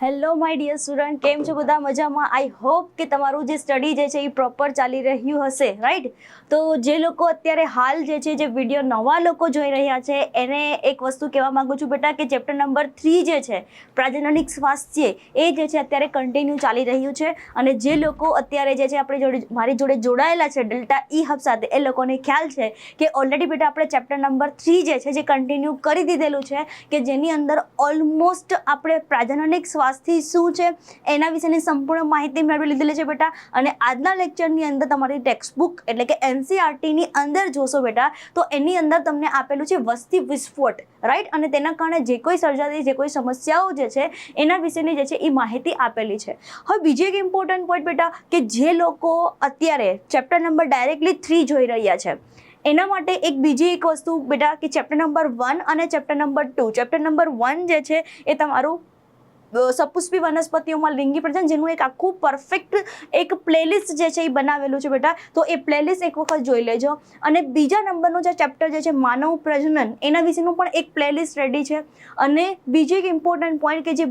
Hello my dear student કેમ છો બધા? મજામાં? આઈ હોપ કે તમારું જે સ્ટડી જે છે એ પ્રોપર ચાલી રહ્યું હશે રાઈટ તો જે લોકો અત્યારે હાલ જે છે, જે વીડિયો નવા લોકો જોઈ રહ્યા છે, એને એક વસ્તુ કહેવા માગું છું બેટા કે ચેપ્ટર નંબર થ્રી જે છે, પ્રાજનનિક સ્વાસ્થ્ય, એ જે છે અત્યારે કન્ટિન્યુ ચાલી રહ્યું છે. અને જે લોકો અત્યારે જે છે, આપણે જોડે, મારી જોડે જોડાયેલા છે, ડેલ્ટા ઈ હબ સાથે, એ લોકોને ખ્યાલ છે કે ઓલરેડી બેટા આપણે ચેપ્ટર નંબર થ્રી જે છે, જે કન્ટિન્યુ કરી દીધેલું છે, કે જેની અંદર ઓલમોસ્ટ આપણે પ્રાજનનિક સ્વાસ્થ્ય શું છે? એના વિશેની સંપૂર્ણ માહિતી મેળવી લીધેલી છે બેટા. અને આજના લેક્ચરની અંદર તમારી ટેક્સ્ટ બુક એટલે કે એનસીઆરટીની અંદર જોશો બેટા, તો એની અંદર તમને આપેલું છે વસ્તી વિસ્ફોટ રાઈટ અને તેના કારણે જે કોઈ સર્જાતી, જે કોઈ સમસ્યાઓ જે છે, એના વિશેની જે છે એ માહિતી આપેલી છે. હવે બીજી એક ઇમ્પોર્ટન્ટ પોઈન્ટ બેટા, કે જે લોકો અત્યારે ચેપ્ટર નંબર ડાયરેક્ટલી થ્રી જોઈ રહ્યા છે, એના માટે એક બીજી એક વસ્તુ બેટા, કે ચેપ્ટર નંબર વન અને chapter number two chapter number one જે છે એ તમારું સપુષ્પી વનસ્પતિઓમાં લિંગી પ્રજનન, જેનું એક આખું પરફેક્ટ એક પ્લેલિસ્ટ જે છે એ બનાવેલું છે બેટા. તો એ પ્લેલિસ્ટ એક વખત જોઈ લેજો. અને બીજા નંબરનું જે ચેપ્ટર જે છે માનવ પ્રજનન, એના વિશેનું પણ એક પ્લેલિસ્ટ રેડી છે. અને બીજી એક ઇમ્પોર્ટન્ટ પોઈન્ટ કે જે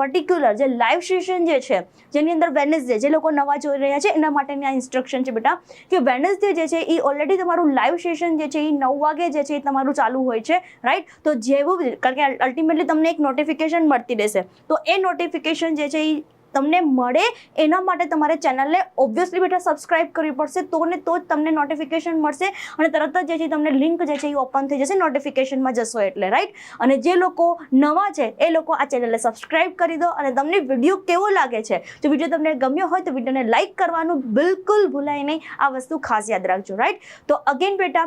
પર્ટિક્યુલર જે લાઈવ સેશન જે છે, જેની અંદર વેનસડે જે લોકો નવા જોઈ રહ્યા છે, એના માટેની આ ઇન્સ્ટ્રક્શન છે બેટા. કે વેનસડે જે છે એ ઓલરેડી તમારું લાઈવ સેશન જે છે એ નવ વાગે જે છે એ તમારું ચાલુ હોય છે રાઈટ તો જેવું, કારણ કે અલ્ટિમેટલી તમને એક નોટિફિકેશન મળતી રહેશે. તો એ નોટિફિકેશન જે છે એ તમને મળે. એના માટે તમારે ચેનલને ઓબ્વિયસલી બેટા સબસ્ક્રાઇબ કરવી પડશે. તો ને તો જ તમને નોટિફિકેશન મળશે અને તરત જ જે છે તમને લિંક જે છે એ ઓપન થઈ જશે નોટિફિકેશનમાં જશો એટલે રાઈટ અને જે લોકો નવા છે, એ લોકો આ ચેનલને સબસ્ક્રાઇબ કરી દો અને તમને વીડિયો કેવો લાગે છે? જો વીડિયો તમને ગમ્યો હોય તો વિડીયોને લાઇક કરવાનું બિલકુલ ભૂલાય નહીં. આ વસ્તુ ખાસ યાદ રાખજો રાઈટ તો અગેન બેટા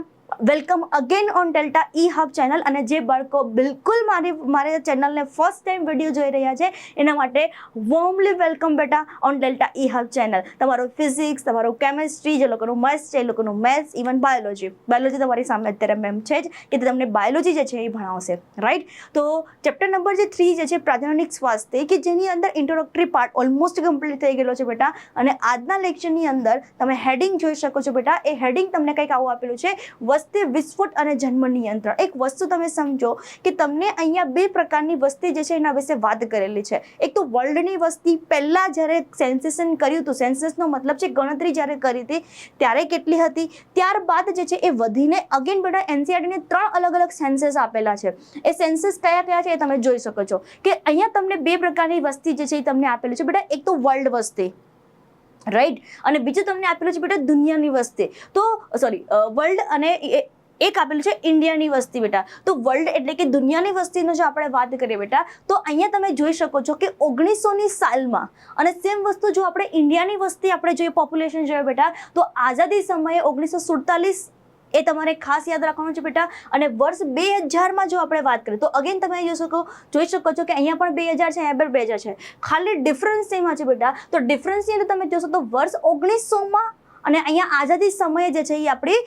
welcome again on Delta E hub channel અને જે બાળકો બિલકુલ મારી મારી ચેનલને ફર્સ્ટ ટાઈમ વીડિયો જોઈ રહ્યા છે, એના માટે વોર્મલી વેલકમ બેટા on Delta E hub channel તમારું ફિઝિક્સ તમારું કેમેસ્ટ્રી જે લોકોનું મેથ્સ છે, એ લોકોનું મેથ્સ ઇવન બાયોલોજી બાયોલોજી તમારી સામે અત્યારે મેમ છે જ કે તમને બાયોલોજી જે છે એ ભણાવશે રાઈટ તો ચેપ્ટર નંબર જે થ્રી જે છે પ્રાજનનિક સ્વાસ્થ્ય, કે જેની અંદર ઇન્ટ્રોડક્ટરી પાર્ટ ઓલમોસ્ટ કમ્પ્લીટ થઈ ગયેલો છે બેટા. અને આજના લેક્ચરની અંદર તમે હેડિંગ જોઈ શકો છો બેટા. એ હેડિંગ તમને કંઈક આવું આપેલું છે વસ્તી, વિસ્ફોટ અને જન્મ નિયંત્રણ. એક વસ્તુ તમે સમજો કે તમને અહીંયા બે પ્રકારની વસ્તી જે છે એના વિશે વાત કરેલી છે. એક તો વર્લ્ડની વસ્તી, પહેલાં જ્યારે સેન્સેશન કર્યું હતું સેન્સસનો મતલબ છે ગણતરી જ્યારે કરી હતી, ત્યારે કેટલી હતી? ત્યારબાદ જે છે એ વધીને અગેન બેટા એનસીઆરટીને ત્રણ અલગ અલગ સેન્સસ આપેલા છે. એ સેન્સસ કયા કયા છે એ તમે જોઈ શકો છો. કે અહીંયા તમને બે પ્રકારની વસ્તી જે છે એ તમને આપેલું છે. બેટા એક તો વર્લ્ડ વસ્તી. રાઈટ અને બીજું તમને આપેલું છે બેટા દુનિયાની વસ્તી. તો સોરી વર્લ્ડ અને એક આપેલું છે ઇન્ડિયાની વસ્તી બેટા. તો વર્લ્ડ એટલે કે દુનિયાની વસ્તીનો જો આપણે વાત કરીએ બેટા, તો અહીંયા તમે જોઈ શકો છો કે ઓગણીસોની સાલમાં, અને સેમ વસ્તુ જો આપણે ઇન્ડિયાની વસ્તી આપણે જોઈએ પોપ્યુલેશન જોઈએ બેટા, તો આઝાદી સમયે ઓગણીસો સુડતાલીસ એ તમારે ખાસ યાદ રાખવાનું છે બેટા. અને વર્ષ બે હજારમાં જો આપણે વાત કરીએ, તો અગેન તમે જોઈ શકો જોઈ શકો છો કે અહીંયા પણ બે હજાર છે, અહીંયા પણ બે હજાર છે. ખાલી ડિફરન્સ એમાં છે બેટા. તો ડિફરન્સની અંદર તમે જોશો તો વર્ષ ઓગણીસોમાં અને અહીંયા આઝાદી સમયે જે છે એ આપણી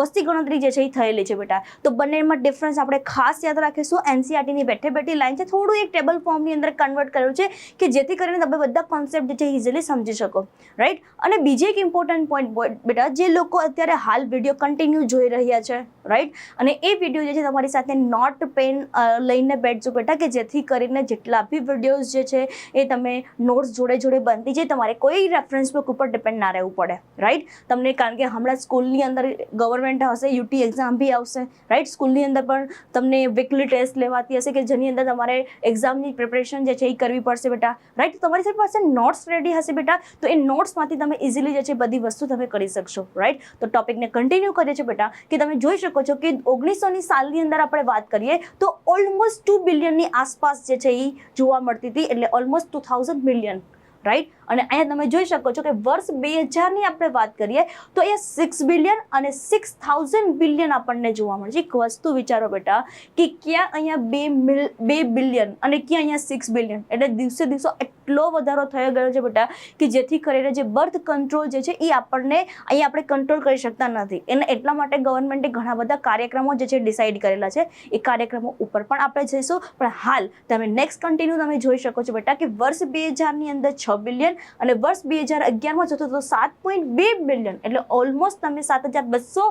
વસ્તી ગણતરી જે છે એ થયેલી છે બેટા. તો બંનેમાં ડિફરન્સ આપણે ખાસ યાદ રાખીશું. એનસીઆરટીની બેઠે બેઠી લાઈન છે. થોડું એક ટેબલ ફોર્મની અંદર કન્વર્ટ કર્યું છે કે જેથી કરીને તમે બધા કોન્સેપ્ટ જે છે ઇઝીલી સમજી શકો. રાઈટ અને બીજી એક ઇમ્પોર્ટન્ટ પોઈન્ટ બેટા, જે લોકો અત્યારે હાલ વીડિયો કન્ટિન્યુ જોઈ રહ્યા છે. રાઈટ અને એ વીડિયો જે છે તમારી સાથે નોટ પેન લઈને બેઠજો બેટા કે જેથી કરીને જેટલા બી વિડીયોઝ જે છે એ તમે નોટ્સ જોડે જોડે બનતી જે તમારે કોઈ રેફરન્સ બુક ઉપર ડિપેન્ડ ના રહેવું પડે. રાઈટ તમને કારણ કે હમણાં સ્કૂલની અંદર ગવર્મેન્ટ હશે યુટી એક્ઝામ બી આવશે રાઈટ સ્કૂલની અંદર પણ તમને વીકલી ટેસ્ટ લેવાતી હશે કે જેની અંદર તમારે એક્ઝામની પ્રિપરેશન જે છે એ કરવી પડશે બેટા રાઈટ તમારી પાસે નોટ્સ રેડી હશે બેટા, તો એ નોટ્સમાંથી તમે ઇઝીલી જે છે બધી વસ્તુ તમે કરી શકશો રાઈટ તો ટોપિકને કન્ટિન્યુ કરીએ છીએ બેટા, કે તમે જોઈ શકો છો કે ઓગણીસોની સાલની અંદર આપણે વાત કરીએ, તો ઓલમોસ્ટ ટુ બિલિયનની આસપાસ જે છે એ જોવા મળતી હતી, એટલે almost two thousand million right અને અહીંયા તમે જોઈ શકો છો કે વર્ષ બે હજારની આપણે વાત કરીએ, તો એ સિક્સ બિલિયન અને સિક્સ થાઉઝન્ડ બિલિયન આપણને જોવા મળે છે. એક વસ્તુ વિચારો બેટા, કે ક્યાં અહીંયા બે મિલ, બે બિલિયન અને ક્યાં અહીંયા સિક્સ બિલિયન એટલે દિવસે દિવસો એટલો વધારો થયો ગયો છે બેટા, કે જેથી કરીને જે બર્થ કંટ્રોલ જે છે એ આપણને અહીંયા આપણે કંટ્રોલ કરી શકતા નથી. એને એટલા માટે ગવર્મેન્ટે ઘણા બધા કાર્યક્રમો જે છે ડિસાઇડ કરેલા છે. એ કાર્યક્રમો ઉપર પણ આપણે જઈશું. પણ હાલ તમે નેક્સ્ટ કન્ટિન્યુ તમે જોઈ શકો છો બેટા, કે વર્ષ બે હજારની અંદર છ બિલિયન અને વર્ષ બે હજાર અગિયારમાં જતો તો સાત પોઈન્ટ બે બિલિયન. એટલે ઓલમોસ્ટ તમે સાત હજાર બસો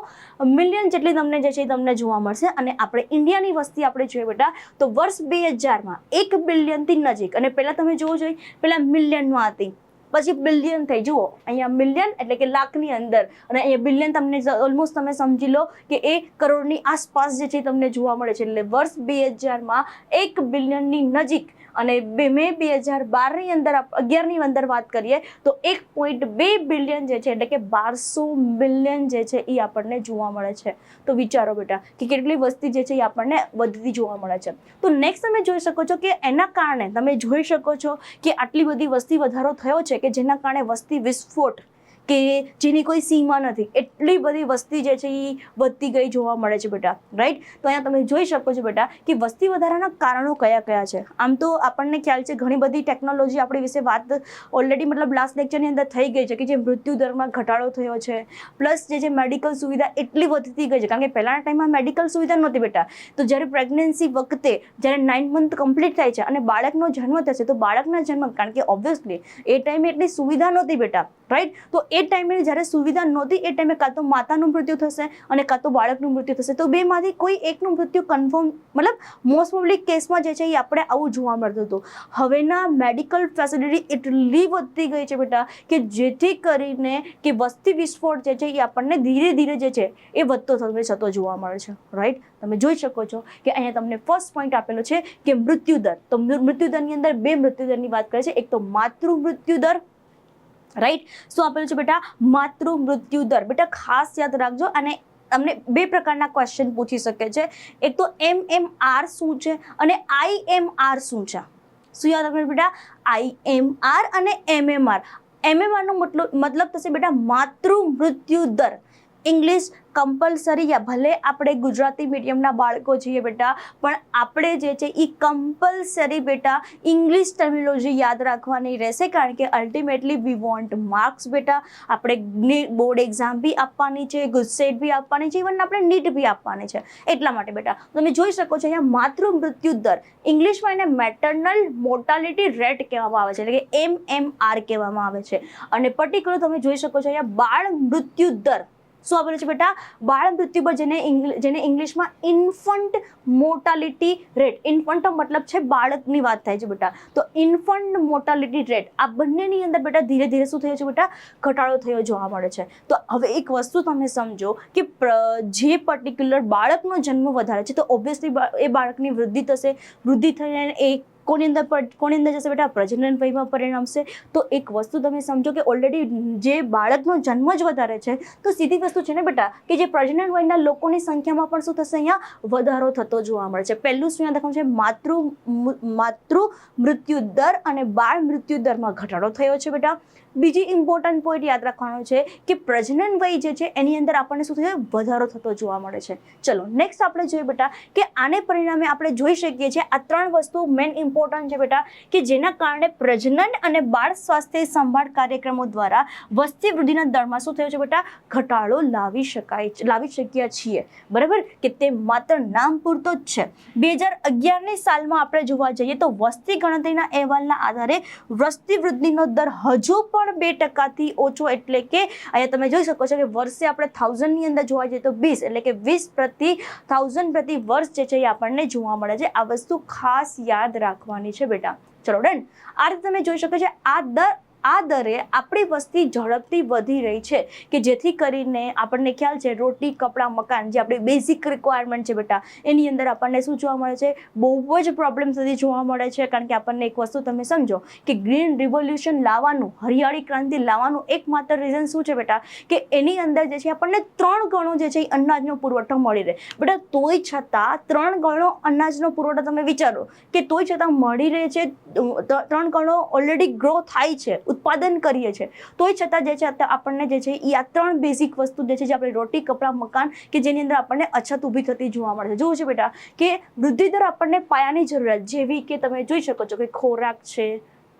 મિલિયન જેટલી તમને જે છે તમને જોવા મળશે. અને આપણે ઇન્ડિયાની વસ્તી આપણે જોઈએ બેટા, તો વર્ષ બે હજારમાં એક બિલિયનથી નજીક. અને પહેલાં તમે જોવું જોઈએ, પહેલાં મિલિયનમાં હતી. પછી બિલિયન થઈ. જુઓ, અહીંયા મિલિયન એટલે કે લાખની અંદર. અને અહીંયા બિલિયન તમને ઓલમોસ્ટ તમે સમજી લો કે એ કરોડની આસપાસ જે છે તમને જોવા મળે છે. એટલે વર્ષ બે હજારમાં એક બિલિયનની નજીક અને બે મે બે હજાર બારની અંદર અગિયારની અંદર વાત કરીએ, તો એક પોઈન્ટ બે બિલિયન જે છે, એટલે કે બારસો મિલિયન જે છે એ આપણને જોવા મળે છે. તો વિચારો બેટા, કે કેટલી વસ્તી જે છે એ આપણને વધતી જોવા મળે છે. તો નેક્સ્ટ તમે જોઈ શકો છો કે એના કારણે તમે જોઈ શકો છો કે આટલી બધી વસ્તી વધારો થયો છે, કે જેના કારણે વસ્તી વિસ્ફોટ કે જેની કોઈ સીમા નથી. એટલી બધી વસ્તી જે છે એ વધતી ગઈ જોવા મળે છે બેટા રાઈટ તો અહીંયા તમે જોઈ શકો છો બેટા કે વસ્તી વધારાના કારણો કયા કયા છે. આમ તો આપણને ખ્યાલ છે ઘણી બધી ટેકનોલોજી આપણી વિશે વાત ઓલરેડી મતલબ લાસ્ટ લેક્ચરની અંદર થઈ ગઈ છે કે જે મૃત્યુ દરમાં ઘટાડો થયો છે. પ્લસ જે છે મેડિકલ સુવિધા એટલી વધતી ગઈ છે. કારણ કે પહેલાના ટાઈમમાં મેડિકલ સુવિધા નહોતી બેટા. તો જ્યારે પ્રેગ્નન્સી વખતે જ્યારે નાઇન મંથ કમ્પ્લીટ થાય છે અને બાળકનો જન્મ થશે તો બાળકના જન્મ, કારણ કે ઓબ્વિયસલી એ ટાઈમે એટલી સુવિધા નહોતી બેટા રાઈટ તો એ ટાઈમે જ્યારે સુવિધા નહોતી, એ ટાઈમે કાં તો માતાનું મૃત્યુ થશે અને કાં તો બાળકનું મૃત્યુ થશે. તો બેમાંથી કોઈ એકનું મૃત્યુ કન્ફર્મ મતલબ મોસ્ટ પબ્લિક કેસમાં જે છે એ આપણે આવું જોવા મળતું હતું. હવેના મેડિકલ ફેસિલિટી એટલી વધતી ગઈ છે બેટા કે જેથી કરીને કે વસ્તી વિસ્ફોટ જે છે એ આપણને ધીરે ધીરે જે છે એ વધતો થતો થતો જોવા મળે છે. રાઈટ તમે જોઈ શકો છો કે અહીંયા તમને ફર્સ્ટ પોઈન્ટ આપેલો છે કે મૃત્યુદર. તો મૃત્યુદરની અંદર બે મૃત્યુદરની વાત કરે છે. એક તો માતૃ મૃત્યુદર રાઈટ શું આપેલું છે બેટા? માતૃ મૃત્યુ દર. બેટા, ખાસ યાદ રાખજો અને તમને બે પ્રકારના ક્વેશ્ચન પૂછી શકે છે. એક તો એમ એમ આર શું છે અને આઈ એમ આર શું છે? શું યાદ રાખવાનું બેટા? આઈ એમ આર અને એમ એમ આર એમ એમ આરનો મતલબ મતલબ થશે બેટા માતૃ મૃત્યુ દર. ઇંગ્લિશ કમ્પલસરી યા ભલે આપણે ગુજરાતી મીડિયમના બાળકો છીએ બેટા, પણ આપણે જે છે એ કમ્પલસરી બેટા ઇંગ્લિશ ટર્મિનોલોજી યાદ રાખવાની રહેશે, કારણ કે અલ્ટિમેટલી વી વોન્ટ માર્ક્સ બેટા. આપણે બોર્ડ એક્ઝામ બી આપવાની છે ગુજસેટ બી આપવાની છે ઇવન આપણે નીટ બી આપવાની છે. એટલા માટે બેટા, તમે જોઈ શકો છો અહીંયા માતૃ મૃત્યુ દર ઇંગ્લિશમાં એને મેટર્નલ મોર્ટાલિટી રેટ કહેવામાં આવે છે, એટલે કે એમ એમ આર કહેવામાં આવે છે. અને પર્ટિક્યુલર તમે જોઈ શકો છો અહીંયા બાળ મૃત્યુ દર શું આપેલું છે બેટા? બાળ મૃત્યુ પર જેને જેને ઇંગ્લિશમાં ઇન્ફન્ટ મોર્ટાલિટી રેટ ઇન્ફન્ટ મતલબ છે બાળકની વાત થાય છે બેટા. તો ઇન્ફન્ટ મોર્ટાલિટી રેટ આ બંનેની અંદર બેટા ધીરે ધીરે શું થયો છે બેટા? ઘટાડો થયો જોવા મળે છે. તો હવે એક વસ્તુ તમે સમજો કે જે પર્ટિક્યુલર બાળકનો જન્મ વધારે છે, તો ઓબ્વિયસલી એ બાળકની વૃદ્ધિ થશે. વૃદ્ધિ થઈને એ કોની અંદર પર- કોની અંદર જશે બેટા? પ્રજનન વયમાં પરિણમશે. તો એક વસ્તુ તમે સમજો કે ઓલરેડી જે બાળકનો જન્મ જ વધારે છે, તો સીધી વસ્તુ છે ને બેટા, કે જે પ્રજનન વયના લોકોની સંખ્યામાં પણ શું થશે અહીંયા? વધારો થતો જોવા મળે છે. પહેલું શું યાદ રાખવાનું છે? માતૃ માતૃ મૃત્યુ દર અને બાળ મૃત્યુ દરમાં ઘટાડો થયો છે બેટા. બીજી ઇમ્પોર્ટન્ટ પોઈન્ટ યાદ રાખવાનો છે કે પ્રજનન વય જે છે, એની અંદર આપણને શું થશે વધારો થતો જોવા મળે છે. ચલો નેક્સ્ટ આપણે જોઈએ બેટા કે આને પરિણામે આપણે જોઈ શકીએ છીએ આ ત્રણ વસ્તુ મેન ઇમ્પોર્ટન્ટ છે બેટા કે જેના કારણે પ્રજનન અને બાળ સ્વાસ્થ્ય સંભાળ કાર્યક્રમો દ્વારા વસ્તી વૃદ્ધિના દરમાં શું થયો છે બેટા? ઘટાડો લાવી શકાય લાવી શકીએ છીએ. બરાબર? કે તે માત્ર નામ પૂરતો જ છે. બે હજાર અગિયારની સાલમાં આપણે જોવા જઈએ તો વસ્તી ગણતરીના અહેવાલના આધારે વસ્તી વૃદ્ધિનો દર હજુ પણ બે ટકાથી ઓછો એટલે કે અહીંયા તમે જોઈ શકો છો કે વર્ષે આપણે થાઉઝન્ડની અંદર જોવા જઈએ તો વીસ એટલે કે વીસ પ્રતિ થાઉઝન્ડ પ્રતિ વર્ષ જે છે એ આપણને જોવા મળે છે. આ વસ્તુ ખાસ યાદ રાખવાની છે બેટા. ચલો ડન આ રીતે તમે જોઈ શકો છો આ દર આ દરે આપણી વસ્તી ઝડપથી વધી રહી છે કે જેથી કરીને આપણને ખ્યાલ છે રોટી, કપડાં, મકાન જે આપણી બેઝિક રિક્વાયરમેન્ટ છે બેટા, એની અંદર આપણને શું જોવા મળે છે? બહુ જ પ્રોબ્લેમ સુધી જોવા મળે છે. કારણ કે આપણને એક વસ્તુ તમે સમજો કે ગ્રીન રિવોલ્યુશન લાવવાનું, હરિયાળી ક્રાંતિ લાવવાનું એકમાત્ર રીઝન શું છે બેટા? કે એની અંદર જે છે આપણને ત્રણ ગણો જે છે એ અનાજનો પુરવઠો મળી રહે. બેટા, તોય છતાં ત્રણ ગણો અનાજનો પુરવઠો તમે વિચારો કે તોય છતાં મળી રહે છે ત્રણ ગણો ઓલરેડી ગ્રો થાય છે. ઉત્પાદન કરીએ છીએ. તોય છતાં જે છે આપણને જે છે એ આ ત્રણ બેઝિક વસ્તુ જે છે, જે આપણે રોટી, કપડાં, મકાન કે જેની અંદર આપણને અછત ઊભી થતી જોવા મળે છે. જોવું છે બેટા, કે વૃદ્ધિ દર આપણને પાયાની જરૂરિયાત જેવી કે તમે જોઈ શકો છો કે ખોરાક છે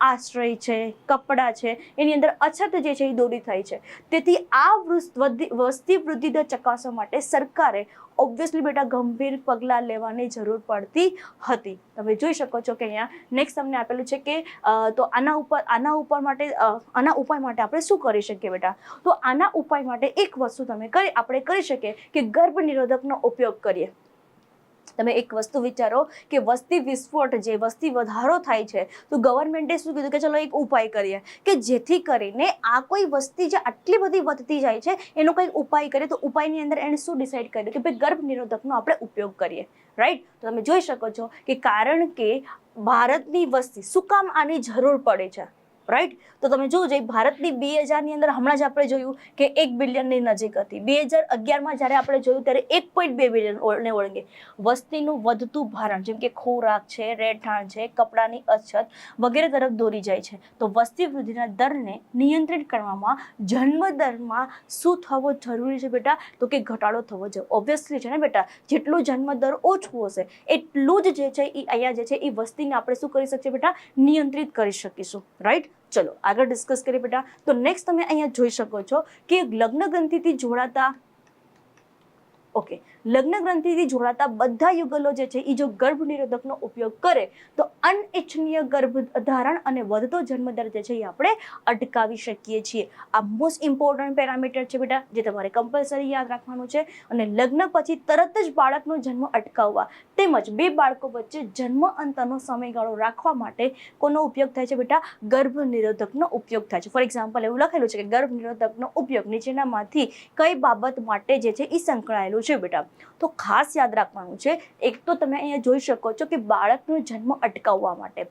આશ્રય છે, કપડાં છે, એની અંદર અછત જે છે એ દોરી થાય છે. તેથી આ વસ્તી વૃદ્ધિ દર ચકાસવા માટે સરકારે ઓબ્વિયસલી બેટા ગંભીર પગલાં લેવાની જરૂર પડતી હતી. તમે જોઈ શકો છો કે અહીંયા નેક્સ્ટ તમને આપેલું છે કે તો આના ઉપર આના ઉપર માટે આના ઉપાય માટે આપણે શું કરી શકીએ બેટા? તો આના ઉપાય માટે એક વસ્તુ તમે કરી, આપણે કરી શકીએ કે ગર્ભ નિરોધકનો ઉપયોગ કરીએ. તમે એક વસ્તુ વિચારો કે વસ્તી વિસ્ફોટ જે વસ્તી વધારો થાય છે, તો ગવર્મેન્ટે શું કીધું કે ચલો એક ઉપાય કરીએ કે જેથી કરીને આ કોઈ વસ્તી જે આટલી બધી વધતી જાય છે, એનો કંઈક ઉપાય કરીએ, તો ઉપાયની અંદર એણે શું ડિસાઇડ કર્યું કે ભાઈ ગર્ભ નિરોધકનો આપણે ઉપયોગ કરીએ રાઈટ તો તમે જોઈ શકો છો કે કારણ કે ભારતની વસ્તી શું કામ આની જરૂર પડે છે? રાઈટ તો તમે જોઈએ ભારતની બે હજારની અંદર હમણાં જ આપણે જોયું કે એક બિલિયનની નજીક હતી. બે હજાર અગિયારમાં જ્યારે આપણે જોયું ત્યારે એક પોઈન્ટ બે બિલિયન ને ઓળંગે. વસ્તીનું વધતું ભારણ, જેમ કે ખોરાક છે, રહેઠાણ છે, કપડાની અછત વગેરે તરફ દોરી જાય છે. તો વસ્તી વૃદ્ધિના દરને નિયંત્રિત કરવામાં, જન્મ દરમાં શું થવો જરૂરી છે બેટા? તો કે ઘટાડો થવો જોઈએ. ઓબ્વિયસલી છે ને બેટા? જેટલું જન્મ દર ઓછું હશે, એટલું જ જે છે એ અહીંયા જે છે એ વસ્તીને આપણે શું કરી શકીએ બેટા? નિયંત્રિત કરી શકીશું. રાઈટ ચલો, આગળ ડિસ્કસ કરીએ બેટા. તો નેક્સ્ટ તમે અહીંયા જોઈ શકો છો કે લગ્ન ગ્રંથિથી જોડાતા ઓકે લગ્ન ગ્રંથિથી જોડાતા બધા યુગલો જે છે એ જો ગર્ભ નિરોધકનો ઉપયોગ કરે, તો અનિચ્છનીય ગર્ભ ધારણ અને વધતો જન્મદર જે છે એ આપણે અટકાવી શકીએ છીએ. આ મોસ્ટ ઇમ્પોર્ટન્ટ પેરામીટર છે બેટા, જે તમારે કમ્પલસરી યાદ રાખવાનું છે. અને લગ્ન પછી તરત જ બાળકનો જન્મ અટકાવવા. તેમજ બે બાળકો વચ્ચે જન્મ અંતરનો સમયગાળો રાખવા માટે કોનો ઉપયોગ થાય છે બેટા? ગર્ભ નિરોધકનો ઉપયોગ થાય છે. ફોર એક્ઝામ્પલ એવું લખેલું છે કે ગર્ભ નિરોધકનો ઉપયોગ નીચેનામાંથી કઈ બાબત માટે જે છે એ સંકળાયેલું છે બેટા? તો ખાસ યાદ રાખવાનું છે, એક તો તમે અહીંયા જોઈ શકો છો કે બાળકનો જન્મ અટકાવવા માટે.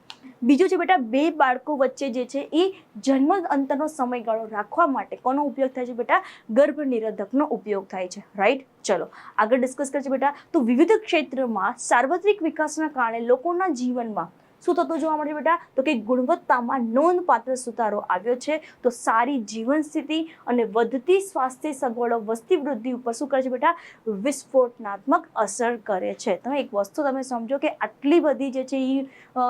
બીજું છે બેટા, બે બાળકો વચ્ચે જે છે એ જન્મ અંતરનો સમયગાળો રાખવા માટે કોનો ઉપયોગ થાય છે બેટા? ગર્ભ નિરોધકનો ઉપયોગ થાય છે. રાઈટ ચલો, આગળ ડિસ્કસ કરીએ બેટા. તો વિવિધ ક્ષેત્રમાં સાર્વત્રિક વિકાસના કારણે લોકોના જીવનમાં શું થતું જોવા મળે બેટા? તો કે ગુણવત્તામાં નોંધપાત્ર સુધારો આવ્યો છે. તો સારી જીવન સ્થિતિ અને વધતી સ્વાસ્થ્ય સગવડો, વસ્તી વૃદ્ધિ ઉપર શું કરે છે બેટા? વિસ્ફોટનાત્મક અસર કરે છે. તમે એક વસ્તુ તમે સમજો કે આટલી બધી જે છે એ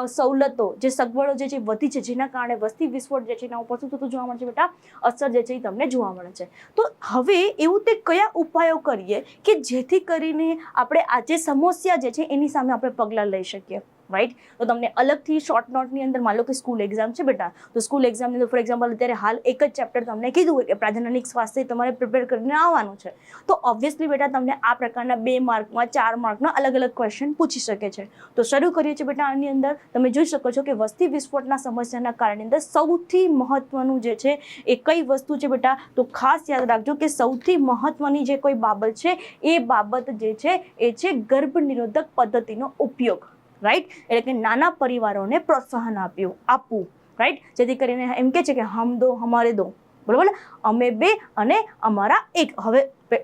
સવલતો, જે સગવડો જે છે વધી છે, જેના કારણે વસ્તી વિસ્ફોટ જે છે એના ઉપર શું થતું જોવા મળે છે બેટા? અસર જે છે એ તમને જોવા મળે છે. તો હવે એવું તે કયા ઉપાયો કરીએ કે જેથી કરીને આપણે આ જે સમસ્યા જે છે એની સામે આપણે પગલાં લઈ શકીએ? રાઈટ તો તમને અલગથી શોર્ટ નોટની અંદર માનો કે સ્કૂલ એક્ઝામ છે બેટા, તો સ્કૂલ એક્ઝામની અંદર ફોર એક્ઝામ્પલ અત્યારે હાલ એક જ ચેપ્ટર તમને કીધું હોય કે પ્રાધાનિક સ્વાસ્થ્ય તમારે પ્રિપેર કરીને આવવાનું છે. તો ઓબ્વિયસલી બેટા તમને આ પ્રકારના બે માર્કમાં, ચાર માર્કના અલગ અલગ ક્વેશ્ચન પૂછી શકે છે. તો શરૂ કરીએ છીએ બેટા આની અંદર. તમે જોઈ શકો છો કે વસ્તી વિસ્ફોટના સમસ્યાના કારણે અંદર સૌથી મહત્વનું જે છે એ કઈ વસ્તુ છે બેટા? તો ખાસ યાદ રાખજો કે સૌથી મહત્વની જે કોઈ બાબત છે એ બાબત જે છે એ છે ગર્ભ નિરોધક પદ્ધતિનો ઉપયોગ. રાઈટ એટલે કે નાના પરિવારોને પ્રોત્સાહન આપ્યું, આપવું રાઈટ જેથી કરીને એમ કે છે કે હમ દો, હમારે દો. બરોબર અમે બે અને અમારા એક. હવે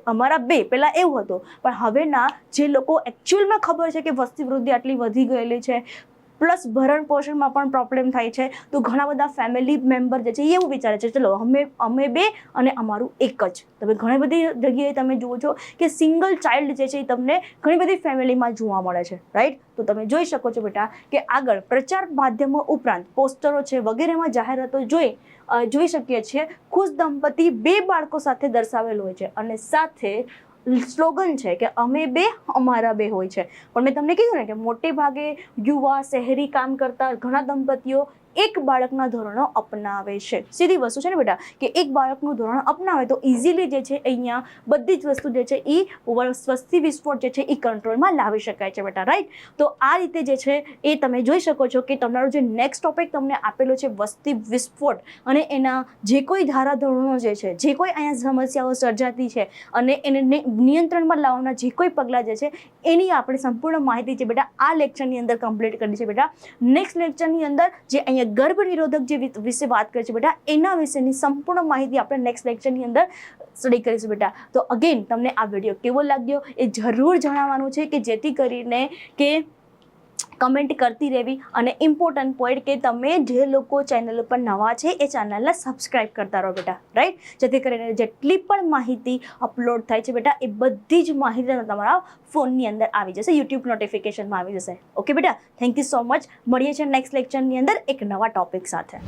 અમારા બે. પહેલાં એવું હતું. પણ હવેના જે લોકો એકચ્યુઅલમાં ખબર છે કે વસ્તી વૃદ્ધિ આટલી વધી ગયેલી છે પ્લસ ભરણ પોષણમાં પણ પ્રોબ્લેમ થાય છે. તો ઘણા બધા ફેમિલી મેમ્બર જે છે એવું વિચારે છે, ચલો, અમે અમે બે અને અમારું એક જ. તમે ઘણી બધી જગ્યાએ તમે જુઓ છો કે સિંગલ ચાઇલ્ડ જે છે એ તમને ઘણી બધી ફેમિલીમાં જોવા મળે છે રાઈટ તો તમે જોઈ શકો છો બેટા કે આગળ પ્રચાર માધ્યમો ઉપરાંત પોસ્ટરો છે વગેરેમાં જાહેરાતો જોઈ જોઈ શકીએ છીએ. ખુશ દંપતી બે બાળકો સાથે દર્શાવેલું હોય છે અને સાથે સ્લોગન છે કે અમે બે, અમારા બે હોય છે. પણ મેં તમને કીધું ને કે મોટે ભાગે યુવા, શહેરી કામ કરતા ઘણા દંપતીઓ એક બાળકના ધોરણો અપનાવે છે. સીધી વસ્તુ છે ને બેટા, કે એક બાળકનું ધોરણ અપનાવે તો ઇઝીલી જે છે અહીંયા બધી જ વસ્તુ જે છે એ વસ્તી વિસ્ફોટ જે છે એ કંટ્રોલમાં લાવી શકાય છે બેટા રાઈટ તો આ રીતે જે છે એ તમે જોઈ શકો છો કે તમારો જે નેક્સ્ટ ટોપિક તમને આપેલો છે વસ્તી વિસ્ફોટ અને એના જે કોઈ ધારાધોરણો જે છે, જે કોઈ અહીંયા સમસ્યાઓ સર્જાતી છે અને એને નિયંત્રણમાં લાવવાના જે કોઈ પગલાં જે છે એની આપણે સંપૂર્ણ માહિતી છે બેટા આ લેક્ચરની અંદર કમ્પ્લીટ કરી છે બેટા. નેક્સ્ટ લેક્ચરની અંદર જે અહીંયા ગર્ભ નિરોધક જે વિશે વાત કરી છે બેટા, એના વિશેની સંપૂર્ણ માહિતી આપણે નેક્સ્ટ લેક્ચરની અંદર સ્ટડી કરીશું બેટા. તો અગેન તમને આ વીડિયો કેવો લાગ્યો એ જરૂર જણાવવાનું છે કે જેથી કરીને કે કમેન્ટ કરતી રહેવી અને ઇમ્પોર્ટન્ટ પોઈન્ટ કે તમે જે લોકો ચેનલ ઉપર નવા છે, એ ચેનલને સબસ્ક્રાઇબ કરતા રહો બેટા રાઈટ જેથી કરીને જેટલી પણ માહિતી અપલોડ થાય છે બેટા, એ બધી જ માહિતી તમારા ફોનની અંદર આવી જશે યુટ્યુબ નોટિફિકેશનમાં આવી જશે. ઓકે બેટા થેન્ક યુ સો મચ મળીએ છીએ નેક્સ્ટ લેક્ચરની અંદર એક નવા ટોપિક સાથે.